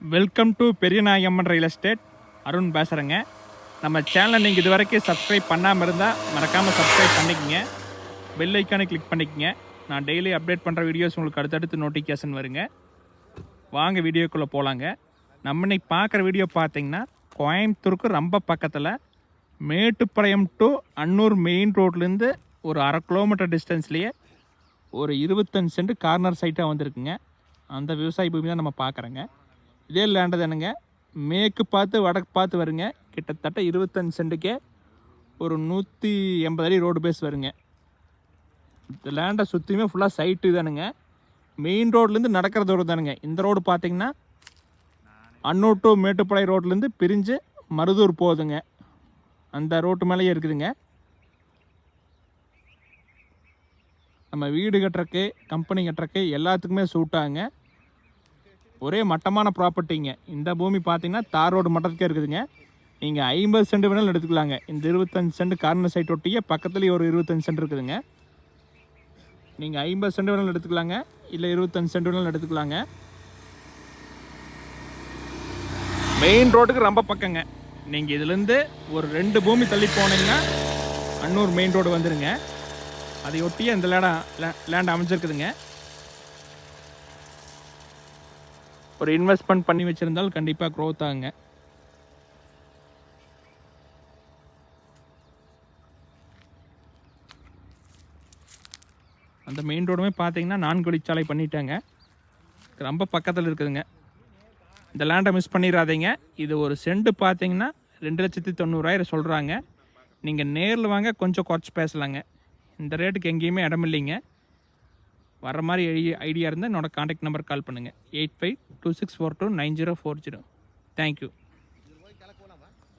Welcome to Periyanayamman real estate Arun பேசுகிறேங்க நம்ம சேனலை நீங்கள் இது வரைக்கும் சப்ஸ்கிரைப் பண்ணாமல் இருந்தால் மறக்காமல் சப்ஸ்கிரைப் பண்ணிக்கோங்க. பெல் ஐக்கானை கிளிக் பண்ணிக்கோங்க. நான் டெய்லி அப்டேட் பண்ணுற வீடியோஸ் உங்களுக்கு அடுத்தடுத்து நோட்டிஃபிகேஷன் வருங்க. வாங்க வீடியோக்குள்ளே போகலாங்க நம்ம இன்னைக்கு பார்க்குற வீடியோ பார்த்தீங்கன்னா கோயம்புத்தூருக்கு ரொம்ப பக்கத்தில் மேட்டுப்பாளையம் டு அன்னூர் மெயின் ரோட்லேருந்து ஒரு அரை கிலோமீட்டர் டிஸ்டன்ஸ்லேயே ஒரு இருபத்தஞ்சு சென்ட் கார்னர் சைட்டாக வந்திருக்குங்க. அந்த விவசாய பூமி தான் நம்ம பார்க்குறேங்க. இதே லேண்டு தானுங்க. மேற்கு பார்த்து வடக்கு பார்த்து வருங்க. கிட்டத்தட்ட இருபத்தஞ்சி சென்ட்டுக்கே ஒரு நூற்றி எண்பது அடி ரோடு பேஸ் வருங்க. இந்த லேண்டை சுற்றியுமே ஃபுல்லாக சைட்டு தானுங்க. மெயின் ரோட்லேருந்து நடக்கிற தூரம் தானுங்க. இந்த ரோடு பார்த்தீங்கன்னா அன்னூர் டு மேட்டுப்பாளையம் ரோட்லேருந்து பிரிஞ்சு மருதூர் போகுதுங்க. அந்த ரோட்டு மேலேயே இருக்குதுங்க. நம்ம வீடு கட்டுறக்கு கம்பெனி கட்டுறக்கு எல்லாத்துக்குமே சூட்டாங்க ஒரே மட்டமான ப்ராப்பர்ட்டிங்க இந்த பூமி பார்த்தீங்கன்னா தார் ரோடு மட்டத்துக்கே இருக்குதுங்க. நீங்கள் ஐம்பது சென்ட் வேணாலும் எடுத்துக்கலாங்க. இந்த இருபத்தஞ்சு சென்ட் கார்னர் சைட் ஒட்டியே பக்கத்துலேயே ஒரு இருபத்தஞ்சு சென்ட் இருக்குதுங்க. நீங்கள் ஐம்பது சென்ட் வேணாலும் எடுத்துக்கலாங்க. இல்லை இருபத்தஞ்சு சென்ட் வேணாலும் எடுத்துக்கலாங்க. மெயின் ரோட்டுக்கு ரொம்ப பக்கங்க. நீங்கள் இதுலேருந்து ஒரு ரெண்டு பூமி தள்ளி போனீங்கன்னா அன்னூர் மெயின் ரோடு வந்துடுங்க அதை ஒட்டியே இந்த லேடம் லேண்ட் அமைஞ்சிருக்குதுங்க. ஒரு இன்வெஸ்ட்மெண்ட் பண்ணி வச்சுருந்தால் கண்டிப்பாக க்ரோத் ஆகுங்க. அந்த மெயின் ரோடுமே பார்த்தீங்கன்னா நான்கு வழிச்சாலை பண்ணிட்டாங்க. ரொம்ப பக்கத்தில் இருக்குதுங்க. இந்த லேண்டை மிஸ் பண்ணிடாதீங்க இது ஒரு செண்டு பார்த்தீங்கன்னா ரெண்டு லட்சத்தி தொண்ணூறாயிரம் சொல்கிறாங்க நீங்கள் நேரில் வாங்க கொஞ்சம் குறைச்சி பேசலாங்க. இந்த ரேட்டுக்கு எங்கேயுமே இடம் இல்லைங்க. வர மாதிரி ஐடியா ஐடியா இருந்தால் என்னோடய காண்டாக்ட் நம்பர் கால் பண்ணுங்கள் eight five two six four two nine zero four zero thank you